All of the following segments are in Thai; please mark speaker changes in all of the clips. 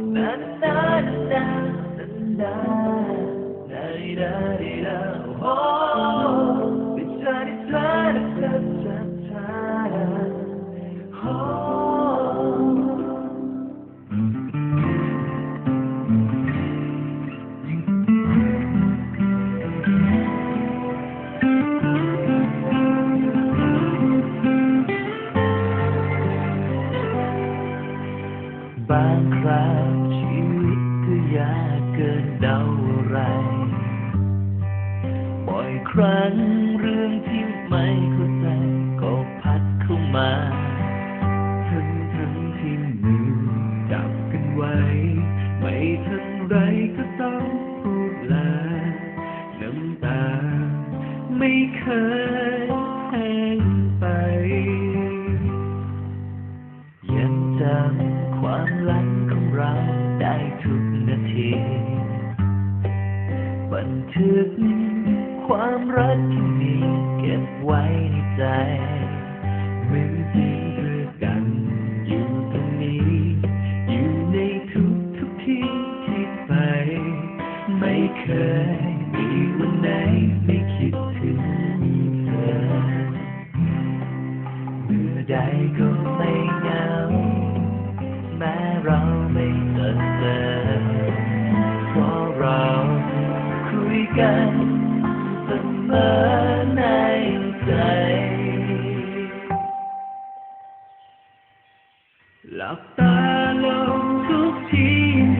Speaker 1: da da da da da างคราวชีวิตก็ยากเกินเดาอะไรบ่อยครั้งเรื่องที่ไม่เข้าใจก็พัดเข้ามาทั้งทั้งที่มือจับกันไว้ ไม่ทันไรก็ต้องพูดลาน้ำตาไม่เคย ราได้ทุกนาที บันทึกความรักที่มีเก็บไว้ในใจ เราไม่เจอเจอเพราะเราคุยกันเสมอในใจหลับตาลงทุกที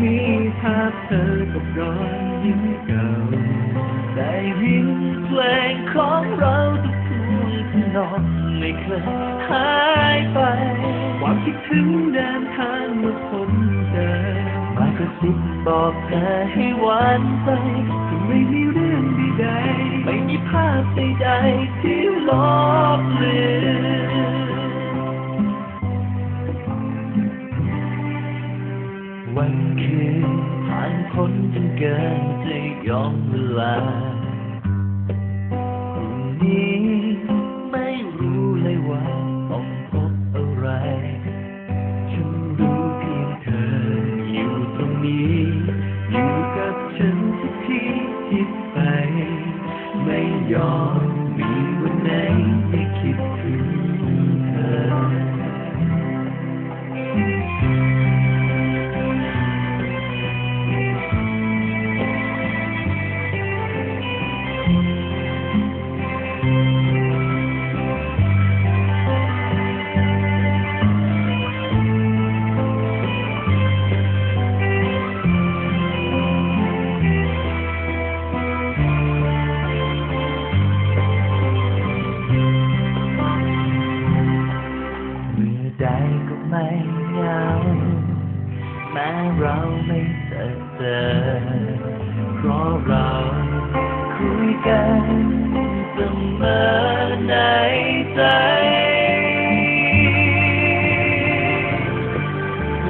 Speaker 1: มีภาพเธอกับรอยยิ้มเก่าได้ยินเพลงของเราทุกทุกนองไม่เคยหายไป มากระซิบบอกเธอให้หวานใจนไม่มีเรื่องใดๆไม่มีภาพใดๆที่ลบเลือนวันคืนผ่านพ้นจนเกินจะยอมเวลาพรุ่งนี้ นี้ อยู่กับฉันทุกที่ที่ไป ไม่ยอม แม้เราไม่เจอเจอเพราะเราคุยกันเสมอในใจ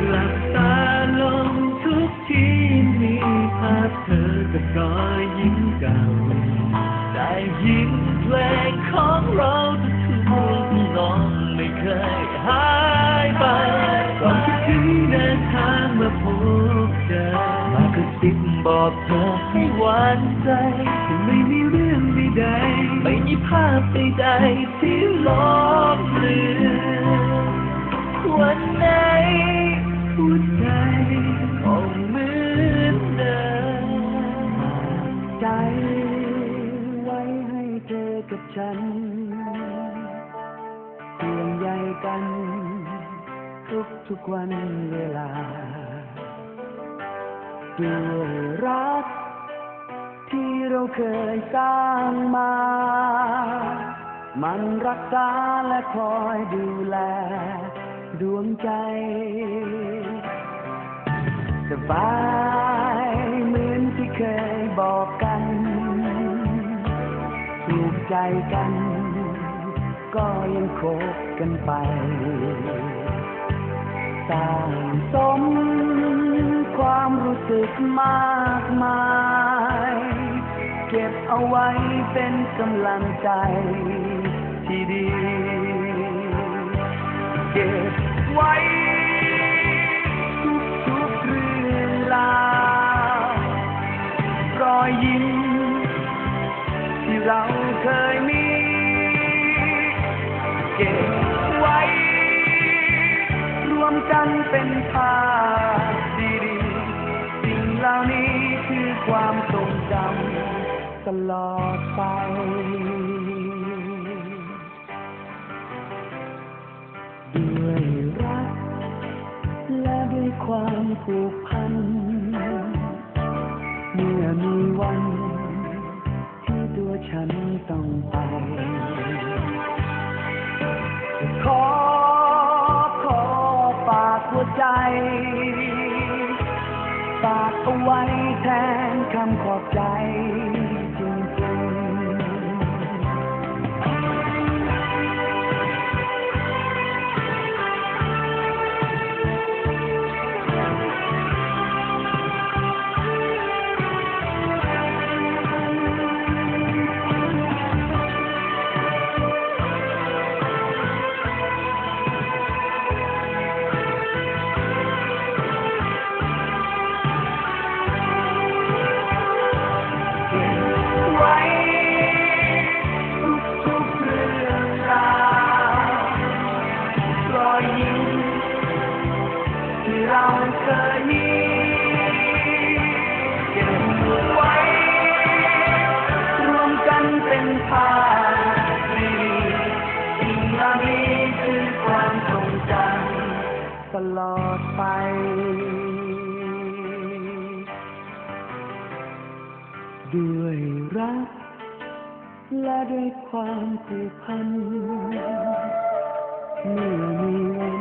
Speaker 1: หลับตาลงทุกทีมีภาพเธอกับรอยยิ้มเก่าได้ยินเพลง เดินทางมาพบเจอมากระซิบบอกเธอให้หวานใจที่ไม่มีเรื่องใดๆไม่มีภาพใดๆที่ลบเลือนวันไหนหัวใจของเหมือนเดิม
Speaker 2: ใจไว้ให้เธอกับฉัน ทุกวันเวลาด้วยรัก ที่เราเคยสร้างมา มันรักษาและคอยดูแล ดวงใจ สบายเหมือนที่เคยบอกกันถูกใจกัน ก็ยังคบกันไป สร้างสม ความรู้สึกมากมาย เก็บเอาไว้เป็นกำลังใจที่ดี เก็บไว้ ภาพดีๆสิ่งเหล่านี้คือความทรงจำตลอดไปด้วยรัก และด้วยความผูกพัน เมื่อมีวัน ที่ตัวฉันต้องไปขอ ใจ ฝากเอาไว้แทนคำขอบใจ เราเคยมีเก็บไว้รวมกันเป็นภาพีสิ่งเหล่านี้คือความทรงจำตลอดไปด้วยรัก และด้วยความผูกพันเมื่อมีวัน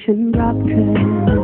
Speaker 2: เธอ